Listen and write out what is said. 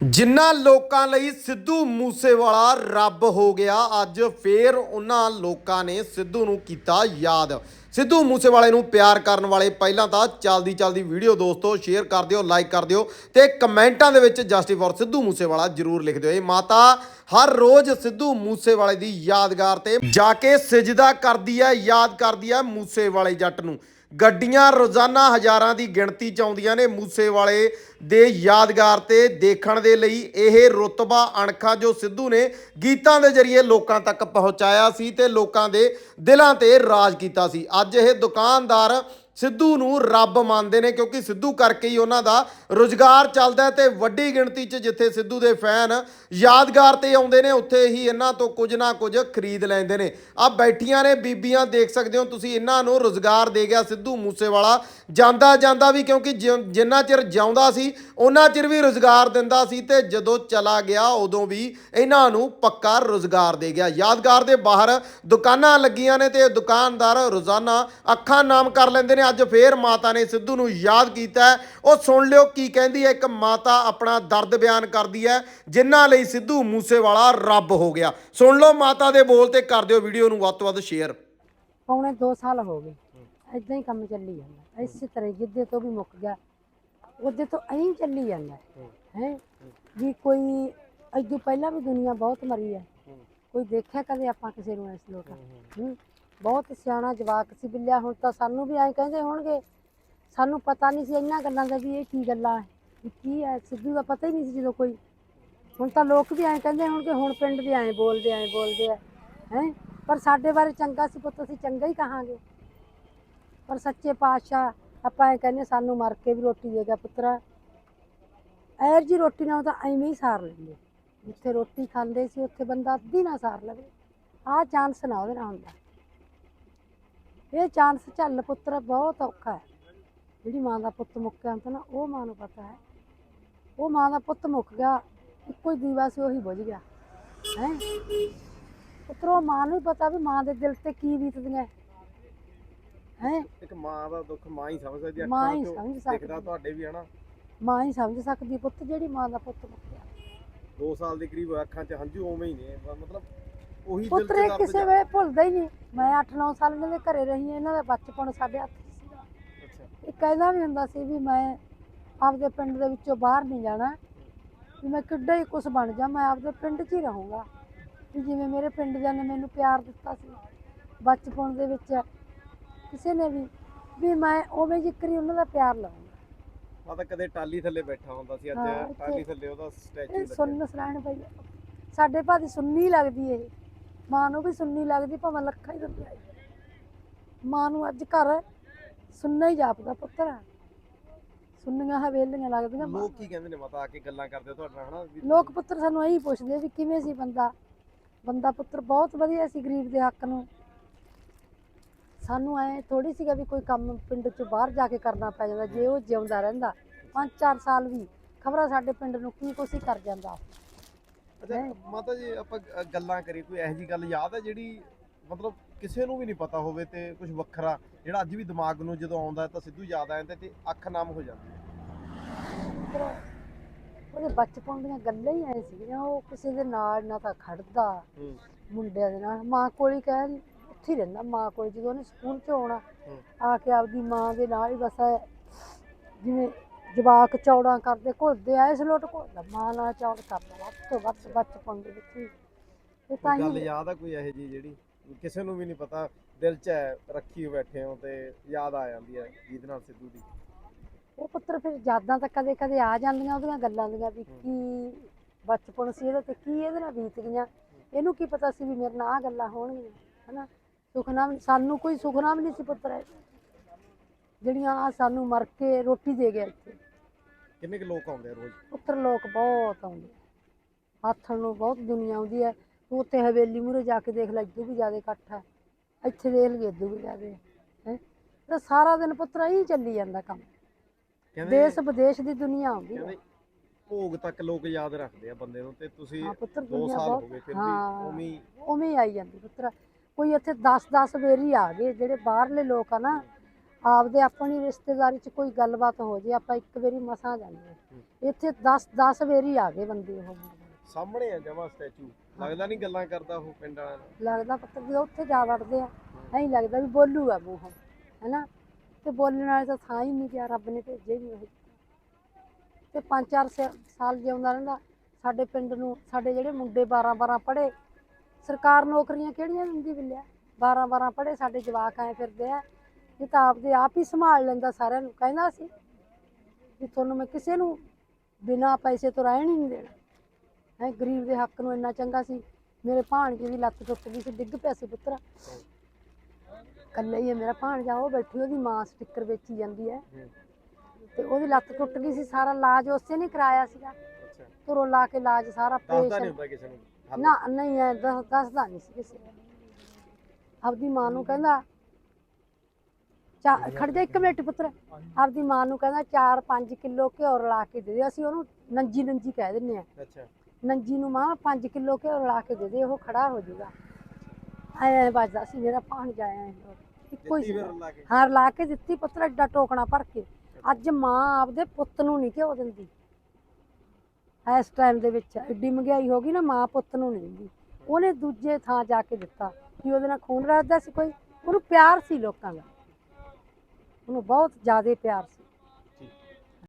ਜਿਨ੍ਹਾਂ ਲੋਕਾਂ ਲਈ ਸਿੱਧੂ ਮੂਸੇਵਾਲਾ ਰੱਬ ਹੋ ਗਿਆ, ਅੱਜ ਫੇਰ ਉਹਨਾਂ ਲੋਕਾਂ ਨੇ ਸਿੱਧੂ ਨੂੰ ਕੀਤਾ ਯਾਦ। ਸਿੱਧੂ ਮੂਸੇਵਾਲੇ ਨੂੰ ਪਿਆਰ ਕਰਨ ਵਾਲੇ ਪਹਿਲਾਂ ਤਾਂ ਚੱਲਦੀ ਚੱਲਦੀ ਵੀਡੀਓ ਦੋਸਤੋ, ਸ਼ੇਅਰ ਕਰ ਦਿਓ, ਲਾਈਕ ਕਰ ਦਿਓ ਤੇ ਕਮੈਂਟਾਂ ਦੇ ਵਿੱਚ ਜਸਟਿਸ ਫॉर ਸਿੱਧੂ ਮੂਸੇਵਾਲਾ ਜਰੂਰ ਲਿਖ ਦਿਓ। ਇਹ ਮਾਤਾ ਹਰ ਰੋਜ਼ ਸਿੱਧੂ ਮੂਸੇਵਾਲੇ ਦੀ ਯਾਦਗਾਰ ਤੇ ਜਾ ਕੇ ਸਜਦਾ ਕਰਦੀ ਹੈ, ਯਾਦ ਕਰਦੀ ਹੈ ਮੂਸੇਵਾਲੇ ਜੱਟ ਨੂੰ। ਗੱਡੀਆਂ ਰੋਜ਼ਾਨਾ ਹਜ਼ਾਰਾਂ ਦੀ ਗਿਣਤੀ ਚ ਆਉਂਦੀਆਂ ਨੇ ਮੂਸੇਵਾਲੇ ਦੇ ਯਾਦਗਾਰ ਤੇ ਦੇਖਣ ਦੇ ਲਈ। ਇਹ ਰੁਤਬਾ ਅਣਖਾ ਜੋ ਸਿੱਧੂ ਨੇ ਗੀਤਾਂ ਦੇ ਜ਼ਰੀਏ ਲੋਕਾਂ ਤੱਕ ਪਹੁੰਚਾਇਆ ਸੀ ਤੇ ਲੋਕਾਂ ਦੇ ਦਿਲਾਂ ਤੇ ਰਾਜ ਕੀਤਾ ਸੀ। ਅੱਜ ਇਹ ਦੁਕਾਨਦਾਰ ਸਿੱਧੂ ਨੂੰ ਰੱਬ ਮੰਨਦੇ ਨੇ ਕਿਉਂਕਿ ਸਿੱਧੂ ਕਰਕੇ ਹੀ ਉਹਨਾਂ ਦਾ ਰੁਜ਼ਗਾਰ ਚੱਲਦਾ ਹੈ ਤੇ ਵੱਡੀ ਗਿਣਤੀ 'ਚ ਜਿੱਥੇ ਸਿੱਧੂ ਦੇ ਫੈਨ ਯਾਦਗਾਰ ਤੇ ਆਉਂਦੇ ਨੇ, ਉੱਥੇ ਹੀ ਇਹਨਾਂ ਤੋਂ ਕੁਝ ਨਾ ਕੁਝ ਖਰੀਦ ਲੈਂਦੇ ਨੇ। ਆ ਬੈਠੀਆਂ ਨੇ, ਬੀਬੀਆਂ ਦੇਖ ਸਕਦੇ ਹੋ ਤੁਸੀਂ, ਇਹਨਾਂ ਨੂੰ ਰੁਜ਼ਗਾਰ ਦੇ ਗਿਆ ਸਿੱਧੂ ਮੂਸੇਵਾਲਾ। ਜਾਂਦਾ ਜਾਂਦਾ ਵੀ ਕਿਉਂਕਿ ਜਿ- ਜਿੰਨਾ ਚਿਰ ਜਿਉਂਦਾ ਸੀ, ਉਹਨਾਂ ਚਿਰ ਵੀ ਰੁਜ਼ਗਾਰ ਦਿੰਦਾ ਸੀ ਤੇ ਜਦੋਂ ਚਲਾ ਗਿਆ, ਉਦੋਂ ਵੀ ਇਹਨਾਂ ਨੂੰ ਪੱਕਾ ਰੁਜ਼ਗਾਰ ਦੇ ਗਿਆ। ਯਾਦਗਾਰ ਦੇ ਬਾਹਰ ਦੁਕਾਨਾਂ ਲੱਗੀਆਂ ਨੇ ਤੇ ਦੁਕਾਨਦਾਰ ਰੋਜ਼ਾਨਾ ਅੱਖਾਂ ਨਾਮ ਕਰ ਲੈਂਦੇ ਨੇ। ਅੱਜ ਫੇਰ ਮਾਤਾ ਨੇ ਸਿੱਧੂ ਨੂੰ ਯਾਦ ਕੀਤਾ ਉਹ ਸੁਣ ਲਿਓ ਕੀ ਕਹਿੰਦੀ ਹੈ। ਇੱਕ ਮਾਤਾ ਆਪਣਾ ਦਰਦ ਬਿਆਨ ਕਰਦੀ ਹੈ, ਜਿਨ੍ਹਾਂ ਲਈ ਸਿੱਧੂ ਮੂਸੇਵਾਲਾ ਰੱਬ ਹੋ ਗਿਆ। ਸੁਣ ਲਓ ਮਾਤਾ ਦੇ ਬੋਲ ਤੇ ਕਰ ਦਿਓ ਵੀਡੀਓ ਨੂੰ ਵੱਧ ਤੋਂ ਵੱਧ ਸ਼ੇਅਰ। ਪੌਣੇ 2 ਸਾਲ ਹੋ ਗਏ। ਇਦਾਂ ਹੀ ਕੰਮ ਚੱਲੀ ਜਾਂਦਾ। ਇਸੇ ਤਰ੍ਹਾਂ ਜਿੱਦੇ ਤੋਂ ਵੀ ਮੁੱਕ ਗਿਆ, ਉਹਦੇ ਤੋਂ ਐਂ ਚੱਲੀ ਜਾਂਦਾ। ਹੈ? ਵੀ ਕੋਈ ਅੱਗੇ ਪਹਿਲਾਂ ਵੀ ਦੁਨੀਆ ਬਹੁਤ ਮਰੀ ਹੈ। ਕੋਈ ਦੇਖਿਆ ਕਦੇ ਆਪਾਂ ਕਿਸੇ ਨੂੰ ਇਸ ਲੋਕਾਂ ਬਹੁਤ ਸਿਆਣਾ ਜਵਾਕ ਸੀ ਬਿੱਲਿਆ, ਹੁਣ ਤਾਂ ਸਾਨੂੰ ਵੀ ਐਂ ਕਹਿੰਦੇ ਹੋਣਗੇ। ਸਾਨੂੰ ਪਤਾ ਨਹੀਂ ਸੀ ਇਹਨਾਂ ਗੱਲਾਂ ਦਾ ਵੀ ਇਹ ਕੀ ਗੱਲਾਂ ਹੈ ਵੀ ਕੀ ਹੈ ਸਿੱਧੂ ਦਾ ਪਤਾ ਹੀ ਨਹੀਂ ਸੀ ਜਦੋਂ ਕੋਈ। ਹੁਣ ਤਾਂ ਲੋਕ ਵੀ ਐਂ ਕਹਿੰਦੇ ਹੋਣਗੇ, ਹੁਣ ਪਿੰਡ ਦੇ ਐਂ ਬੋਲਦੇ ਐਂ ਬੋਲਦੇ ਆ ਹੈ। ਪਰ ਸਾਡੇ ਬਾਰੇ ਚੰਗਾ ਸੀ ਪੁੱਤ, ਅਸੀਂ ਚੰਗਾ ਹੀ ਕਹਾਂਗੇ। ਪਰ ਸੱਚੇ ਪਾਤਸ਼ਾਹ, ਆਪਾਂ ਇਹ ਕਹਿੰਦੇ, ਸਾਨੂੰ ਮਰ ਕੇ ਵੀ ਰੋਟੀ ਦੇਗਾ ਪੁੱਤਰਾ। ਐਰ ਜੀ ਰੋਟੀ ਨਾਲ ਤਾਂ ਐਵੇਂ ਹੀ ਸਾਰ ਲੈਂਦੇ। ਜਿੱਥੇ ਰੋਟੀ ਖਾਂਦੇ ਸੀ, ਉੱਥੇ ਬੰਦਾ ਅੱਧੀ ਨਾ ਸਾਰ ਲਵੇ। ਆਹ ਚਾਂਸ ਨਾ ਉਹਦੇ ਨਾਲ ਹੁੰਦਾ। ਇਹ ਚਾਂਸ ਝੱਲ ਪੁੱਤਰ ਬਹੁਤ ਔਖਾ ਹੈ। ਜਿਹੜੀ ਮਾਂ ਦਾ ਪੁੱਤ ਮੁੱਕਿਆ ਹੁੰਦਾ ਨਾ ਉਹ ਮਾਂ ਨੂੰ ਪਤਾ ਹੈ। ਉਹ ਮਾਂ ਦਾ ਪੁੱਤ ਮੁੱਕ ਗਿਆ ਇੱਕੋ ਹੀ ਦੀਵਾ ਸੀ ਉਹੀ ਬੁਝ ਗਿਆ। ਹੈ? ਪੁੱਤਰੋ ਮਾਂ ਨੂੰ ਹੀ ਪਤਾ ਵੀ ਮਾਂ ਦੇ ਦਿਲ ਤੇ ਕੀ ਬੀਤਦੀਆਂ। ਹੈ? ਇੱਕ ਮਾਂ ਦਾ ਦੁੱਖ ਮਾਂ ਹੀ ਸਮਝ ਸਕਦੀ ਮਾਂ ਹੀ ਸਮਝ ਸਕਦੀ। ਤੁਹਾਡੇ ਵੀ ਹਨਾ ਮਾਂ ਹੀ ਸਮਝ ਸਕਦੀ। ਹੈ ਪੁੱਤ ਜਿਹੜੀ ਮਾਂ ਦਾ ਪੁੱਤ ਮੁੱਕਿਆ 2 ਸਾਲ ਦੇ ਕਰੀਬ ਅੱਖਾਂ 'ਚ ਹੰਝੂ ਉਵੇਂ ਹੀ ਨੇ ਮਤਲਬ ਉਹੀ ਪੁੱਤਰ ਇਹ ਕਿਸੇ ਵੇਲੇ ਭੁੱਲਦਾ ਹੀ ਨਹੀਂ। ਮੈਂ 8-9 ਸਾਲ ਇਹਨਾਂ ਦੇ ਘਰੇ ਰਹੀ ਹਾਂ ਇਹਨਾਂ ਦਾ ਬਚਪਨ ਸਾਡੇ ਹੱਥ 'ਚ ਸੀਗਾ। ਅੱਛਾ। ਇਹ ਕਹਿੰਦਾ ਵੀ ਹੁੰਦਾ ਸੀ ਵੀ ਮੈਂ ਆਪਦੇ ਪਿੰਡ ਦੇ ਵਿੱਚੋਂ ਬਾਹਰ ਨਹੀਂ ਜਾਣਾ ਵੀ ਮੈਂ ਕਿੱਡਾ ਹੀ ਕੁਝ ਬਣ ਜਾ ਮੈਂ ਆਪਦੇ ਪਿੰਡ 'ਚ ਹੀ ਰਹੂੰਗਾ। ਵੀ ਜਿਵੇਂ ਮੇਰੇ ਪਿੰਡ ਦੇ ਨੇ ਮੈਨੂੰ ਪਿਆਰ ਦਿੱਤਾ ਸੀ ਬਚਪਨ ਦੇ ਵਿੱਚ ਕਿਸੇ ਨੇ ਵੀ ਵੀ ਮੈਂ ਉਵੇਂ ਜ਼ਿਕਰੀ ਉਹਨਾਂ ਦਾ ਪਿਆਰ ਲਵਾਂਗਾ ਮੈਂ ਤਾਂ ਕਦੇ ਟਾਲੀ ਥੱਲੇ ਬੈਠਾ ਹੁੰਦਾ ਸੀ ਹਾਂ, ਅੱਜ ਇੱਥੇ- ਟਾਲੀ ਥੱਲੇ ਉਹਦਾ ਸਟੈਚੂ ਇਹ ਸੁੰਨ ਸਰਾਣ ਪਈ। ਸਾਡੇ ਭਾਦੀ ਸੁੰਨੀ ਲੱਗਦੀ ਇਹ। ਮਾਂ ਨੂੰ ਵੀ ਸੁੰਨੀ ਲੱਗਦੀ ਭਾਵੇਂ ਲੱਖਾਂ ਹੀ ਆ ਮਾਂ ਨੂੰ ਅੱਜ ਘਰ ਸੁੰਨਾ ਹੀ ਜਾਪਦਾ ਪੁੱਤਰ। ਸੁੰਨੀਆਂ ਹਵੇਲੀਆਂ ਲੱਗਦੀਆਂ। ਲੋਕ ਕੀ ਕਹਿੰਦੇ ਨੇ ਮਾਤਾ ਆ ਕੇ ਗੱਲਾਂ ਕਰਦੇ ਤੁਹਾਡੇ ਨਾਲ ਹਨਾ? ਵੀ ਲੋਕ ਪੁੱਤਰ ਸਾਨੂੰ ਇਹੀ ਪੁੱਛਦੇ ਵੀ ਕਿਵੇਂ ਸੀ ਬੰਦਾ? ਬੰਦਾ ਪੁੱਤਰ ਬਹੁਤ ਵਧੀਆ ਸੀ ਗਰੀਬ ਦੇ ਹੱਕ ਨੂੰ। ਸਾਨੂੰ ਐ ਥੋੜੀ ਸੀਗਾ ਵੀ ਕੋਈ ਕੰਮ ਪਿੰਡ ਚੋਂ ਬਾਹਰ ਜਾ ਕੇ ਕਰਨਾ ਪੈ ਜਾਂਦਾ ਜੇ ਉਹ ਜਿਉਂਦਾ ਰਹਿੰਦਾ। 5-4 ਸਾਲ ਵੀ ਖਬਰਾਂ ਸਾਡੇ ਪਿੰਡ ਨੂੰ ਕੀ ਕੁਛ ਹੀ ਕਰ ਜਾਂਦਾ। ਅੱਛਾ ਮਾਤਾ ਜੀ ਆਪਾਂ ਗੱਲਾਂ ਕਰੀ ਕੋਈ ਇਹੋ ਜੀ ਗੱਲ ਯਾਦ ਹੈ ਜਿਹੜੀ ਮਤਲਬ ਕਿਸੇ ਨੂੰ ਵੀ ਨਹੀਂ ਪਤਾ ਹੋਵੇ ਤੇ ਕੁਝ ਵੱਖਰਾ ਜਿਹੜਾ ਅੱਜ ਵੀ ਦਿਮਾਗ ਨੂੰ ਜਦੋਂ ਆਉਂਦਾ ਹੈ ਤਾਂ ਸਿੱਧੂ ਯਾਦ ਆ ਜਾਂਦਾ ਤੇ ਅੱਖ ਨਮ ਹੋ ਜਾਂਦੀ ਹੈ। ਉਹਦੇ ਬਚਪਨ ਦੀਆਂ ਗੱਲਾਂ ਹੀ ਐ ਸੀਗੀਆਂ ਉਹ ਕਿਸੇ ਦੇ ਨਾਲ ਨਾ ਤਾਂ ਖੜਦਾ ਹੂੰ। ਮੁੰਡਿਆਂ ਦੇ ਨਾਲ ਮਾਂ ਕੋਲ ਹੀ ਕਹਿ ਉੱਥੇ ਹੀ ਰਹਿੰਦਾ ਮਾਂ ਕੋਲ ਜਦੋਂ ਉਹਨੇ ਸਕੂਲ ਚ ਆਉਣਾ ਹੂੰ। ਆ ਕੇ ਆਪਦੀ ਮਾਂ ਦੇ ਨਾਲ ਹੀ ਬਸ ਐ ਜਿਵੇਂ ਜਵਾਕ ਚੌੜਾਂ ਕਰਦੇ ਘੁਲਦੇ ਆ ਇਸ ਲੋਟ ਘੁਲਦਾ। ਮਾਂ ਨਾਲ ਚੌੜ ਕਰਦਾ ਵੱਧ ਤੋਂ ਵੱਧ ਬਚਪਨ ਦੇ ਵਿੱਚ ਇਹ ਤਾਂ ਗੱਲ ਹੀ ਯਾਦ ਆ ਕੋਈ ਇਹੋ ਜੀ ਜਿਹੜੀ? ਕਿਸੇ ਨੂੰ ਵੀ ਨਹੀਂ ਪਤਾ ਦਿਲ 'ਚ ਹੈ ਰੱਖੀ ਬੈਠੇ ਹੋ ਤੇ ਯਾਦ ਆ ਜਾਂਦੀ ਹੈ ਜਿਹਦੇ ਨਾਲ ਸਿੱਧੂ ਦੀ। ਉਹ ਪੁੱਤਰ ਫਿਰ ਯਾਦਾਂ ਤਾਂ ਕਦੇ ਕਦੇ ਆ ਜਾਂਦੀਆਂ ਉਹਦੀਆਂ ਗੱਲਾਂ ਦੀਆਂ ਵੀ ਕੀ ਬਚਪਨ ਸੀ ਇਹਦਾ ਤੇ ਕੀ ਇਹਦੇ ਨਾਲ ਬੀਤ ਗਈਆਂ। ਇਹਨੂੰ ਕੀ ਪਤਾ ਸੀ ਵੀ ਮੇਰੇ ਨਾਲ ਆ ਗੱਲਾਂ ਹੋਣਗੀਆਂ ਹਨਾ? ਸੁਖਨਾਮ ਸਾਨੂੰ ਕੋਈ ਸੁਖਨਾਮ ਨਹੀਂ ਸੀ ਪੁੱਤਰ। ਜਿਹੜੀਆਂ ਆ ਸਾਨੂੰ ਮਰ ਕੇ ਰੋਟੀ ਦੇ ਗਿਆ ਇੱਥੇ। ਕਿੰਨੇ ਕੁ ਲੋਕ ਆਉਂਦੇ ਆ ਰੋਜ਼? ਪੁੱਤਰ ਲੋਕ ਬਹੁਤ ਆਉਂਦੇ। ਆਥਣ ਨੂੰ ਬਹੁਤ ਦੁਨੀਆ ਆਉਂਦੀ ਹੈ। ਤੂੰ ਉੱਥੇ ਹਵੇਲੀ ਮੂਰੇ ਜਾ ਕੇ ਦੇਖ ਲੈ ਇਦੋਂ ਵੀ ਜ਼ਿਆਦਾ ਇਕੱਠ ਹੈ। ਇੱਥੇ ਦੇਖ ਲਈਏ ਇਦੋਂ ਵੀ ਜ਼ਿਆਦਾ ਹੈ ਤਾਂ ਸਾਰਾ ਦਿਨ ਪੁੱਤਰ ਹੀ ਚੱਲੀ ਜਾਂਦਾ ਕੰਮ। ਕਹਿੰਦੇ ਦੇਸ਼ ਵਿਦੇਸ਼ ਦੀ ਦੁਨੀਆ ਆਉਂਦੀ ਹੈ। ਕਹਿੰਦੇ ਭੋਗ ਤੱਕ ਲੋਕ ਯਾਦ ਰੱਖਦੇ ਆ ਬੰਦੇ ਨੂੰ ਤੇ ਤੁਸੀਂ ਹਾਂ ਪੁੱਤਰ 2 ਦੁਨੀਆ ਸਾਲ ਹੋ ਬਹੁਤ ਗਏ ਫਿਰ ਵੀ ਹਾਂ। ਉਵੇਂ ਹੀ ਉਵੇਂ ਹੀ ਆਈ ਜਾਂਦੀ ਪੁੱਤਰ। ਕੋਈ ਇੱਥੇ 10-10 ਵੇਰੀ ਆ ਗਏ ਜਿਹੜੇ ਬਾਹਰਲੇ ਲੋਕ ਆ ਨਾ ਆਪਦੇ ਆਪਣੀ ਰਿਸ਼ਤੇਦਾਰੀ 'ਚ ਕੋਈ ਗੱਲਬਾਤ ਹੋ ਜੇ ਆਪਾਂ ਇੱਕ ਵਾਰੀ ਮਸਾਂ ਜਾਂਦੇ। ਇੱਥੇ 10 10 ਵਾਰੀ ਆ ਗਏ ਬੰਦੇ ਉਹ। ਸਾਹਮਣੇ ਆ ਜਮਾ ਸਟੈਚੂ। ਲੱਗਦਾ ਨਹੀਂ ਗੱਲਾਂ ਕਰਦਾ ਉਹ ਪਿੰਡ ਨਾਲ ਲੱਗਦਾ ਪੁੱਤਰ ਵੀ ਉੱਥੇ ਜਾ ਵੜਦੇ ਆ। ਐਂ ਲੱਗਦਾ ਵੀ ਬੋਲੂਗਾ ਮੂੰਹ ਹੈਨਾ? ਤੇ ਬੋਲਣ ਵਾਲੇ ਤਾਂ ਥਾਂ ਹੀ ਨਹੀਂ ਗਿਆ ਰੱਬ ਨੇ ਭੇਜੇ ਵੀ ਉਹ ਤੇ ਪੰਜ ਚਾਰ ਸ- ਸਾਲ ਜਿਉਂਦਾ ਰਹਿੰਦਾ। ਸਾਡੇ ਪਿੰਡ ਨੂੰ ਸਾਡੇ ਜਿਹੜੇ ਮੁੰਡੇ 12 12 ਪੜ੍ਹੇ ਸਰਕਾਰ ਨੌਕਰੀਆਂ ਕਿਹੜੀਆਂ ਦਿੰਦੀ ਬਿੱਲਿਆ? 12 12 ਪੜ੍ਹੇ ਸਾਡੇ ਜਵਾਕ ਆਏ ਫਿਰਦੇ ਆ। ਇਹ ਤਾਂ ਆਪਦੇ ਆਪ ਹੀ ਸੰਭਾਲ ਲੈਂਦਾ ਸਾਰਿਆਂ ਨੂੰ ਕਹਿੰਦਾ ਸੀ ਵੀ ਤੁਹਾਨੂੰ ਮੈਂ ਕਿਸੇ ਨੂੰ ਬਿਨਾਂ ਪੈਸੇ ਤੋਂ ਰਹਿਣ ਹੀ ਨਹੀਂ ਦੇਣਾ। ਹੈ ਗਰੀਬ ਦੇ ਹੱਕ ਨੂੰ ਇੰਨਾ ਚੰਗਾ ਸੀ ਮੇਰੇ ਭਾਣਜੇ ਦੀ ਲੱਤ ਟੁੱਟ ਗਈ ਸੀ ਡਿੱਗ ਪਿਆ ਸੀ ਪੁੱਤਰਾ। ਕੱਲਾ ਹੀ ਹੈ ਮੇਰਾ ਭਾਣਜਾ ਉਹ ਬੈਠੀ ਉਹਦੀ ਮਾਂ ਸਟicker ਵੇਚੀ ਜਾਂਦੀ ਹੈ। ਤੇ ਉਹਦੀ ਲੱਤ ਟੁੱਟ ਗਈ ਸੀ ਸਾਰਾ ਇਲਾਜ ਉਸੇ ਨੇ ਕਰਾਇਆ ਸੀਗਾ। ਤੁਰੋਂ ਲਾ ਕੇ ਇਲਾਜ ਸਾਰਾ ਕਿਸੇ ਨੂੰ। ਨਹੀਂ ਐ ਦੱਸ- ਦੱਸਦਾ ਨਹੀਂ ਸੀ ਕਿਸੇ ਆਪਦੀ ਮਾਂ ਨੂੰ ਕਹਿੰਦਾ ਚਾ ਖੜ ਜਾ ਇੱਕ ਮਿੰਟ ਪੁੱਤਰ। ਆਪਦੀ ਮਾਂ ਨੂੰ ਕਹਿੰਦਾ 4-5 ਕਿਲੋ ਘਿਓ ਰਲਾ ਕੇ ਦੇ ਦੇ ਅਸੀਂ ਉਹਨੂੰ ਨੰਜੀ ਨੰਜੀ ਕਹਿ ਦਿੰਨੇ ਆ ਅੱਛਾ। ਨੰਜੀ ਨੂੰ ਮਾਂ 5 ਕਿਲੋ ਘਿਓ ਰਲਾ ਕੇ ਦੇ ਦੇ ਉਹ ਖੜਾ ਹੋ ਜਾਊਗਾ ਐ ਵੱਜਦਾ ਸੀ ਮੇਰਾ ਭਾਣ ਜਾਇਆ ਇੱਕੋ ਹੀ ਦਿੱਤੀ ਫਿਰ ਲਾ ਕੇ। ਹਾਰ ਲਾ ਕੇ ਦਿੱਤੀ ਪੁੱਤਰ ਐਡਾ ਟੋਕਣਾ ਭਰ ਕੇ। ਅੱਜ ਮਾਂ ਆਪਦੇ ਪੁੱਤ ਨੂੰ ਨਹੀਂ ਘਿਓ ਦਿੰਦੀ। ਇਸ ਟਾਈਮ ਦੇ ਵਿੱਚ ਐਡੀ ਮਹਿੰਗਾਈ ਹੋ ਗਈ ਨਾ ਮਾਂ ਪੁੱਤ ਨੂੰ ਨਹੀਂ ਦਿੰਦੀ। ਉਹਨੇ ਦੂਜੇ ਥਾਂ ਜਾ ਕੇ ਦਿੱਤਾ। ਕਿ ਉਹਦੇ ਨਾਲ ਖੂਨ ਰੱਖਦਾ ਸੀ ਕੋਈ। ਉਹਨੂੰ ਪਿਆਰ ਸੀ ਲੋਕਾਂ ਦਾ। ਉਹਨੂੰ ਬਹੁਤ ਜ਼ਿਆਦਾ ਪਿਆਰ ਸੀ।